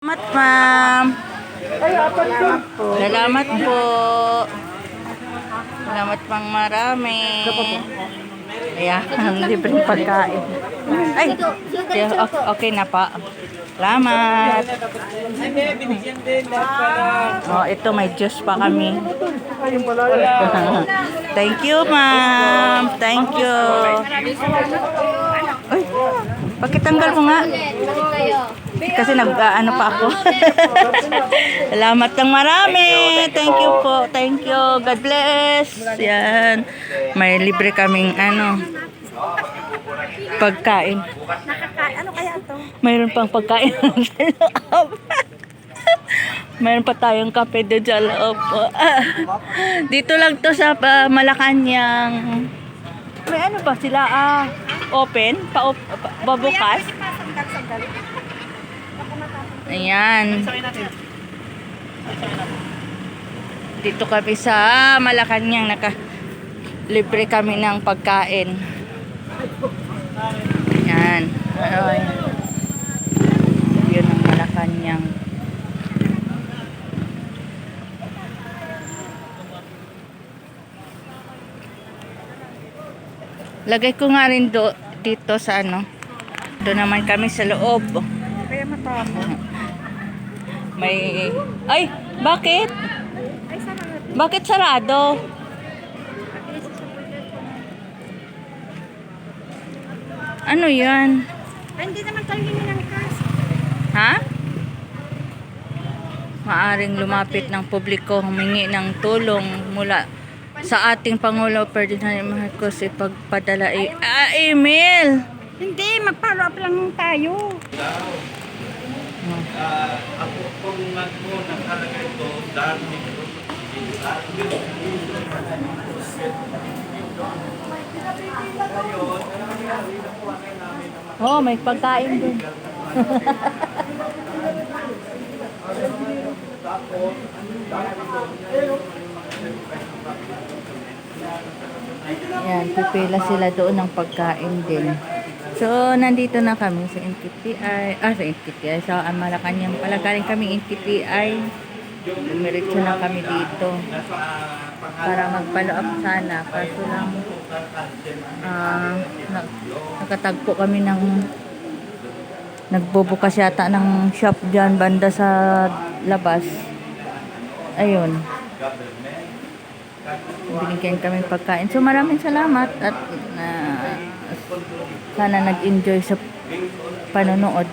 Salamat, ma'am. Salamat po. Salamat po. Salamat pang marami. Ayan, libreng pagkain. Ay, okay, na pa. Salamat. Oh, ito may juice pa kami. Thank you, ma'am. Thank you. Ay, pakitanggal mo nga. Kasi nag ah, ano pa ako. Salamat ng marami. Thank you po. Thank you. God bless. Yan. May libre kaming ano pagkain. Nakakain. Ano kaya to? Mayroon pang pagkain sa loob. Mayroon pa tayong kape doon sa loob. Dito lang to sa ah, Malacanang. May ano ba sila? Ah, open? Pa, pa, babukas? Pwede pa sandal-sandal. Ayan. Dito kami sa Malacanang naka libre kami ng pagkain. Ayan. Ay. Yun ang Malacanang. Lagay ko nga rin do, dito sa ano. Doon naman kami sa loob. Matapos. May... Ay! Bakit? Bakit sarado? Ano yan? Hindi naman tayo ng cash. Ha? Maaring lumapit ng publiko humingi ng tulong mula sa ating Pangulo Ferdinand Marcos ipagpadala e- ah, email. Hindi, mag-follow up lang tayo. Ako pong nagpo ng halaga ito dahil Oh, may pagkain din. Yan, pipila sila doon ng pagkain din. So, nandito na kami sa NTPI. Ah, sa NTPI. Sa Malacanang pala. Galing kami NTPI. Dumiretso na kami dito. Para mag-follow up sana. Kaso lang, ah, na, nakatagpo kami ng nagbubukas yata ng shop dyan banda sa labas. Ayun. Binigyan kami pagkain. So maraming salamat at ah, sana nag-enjoy sa panonood.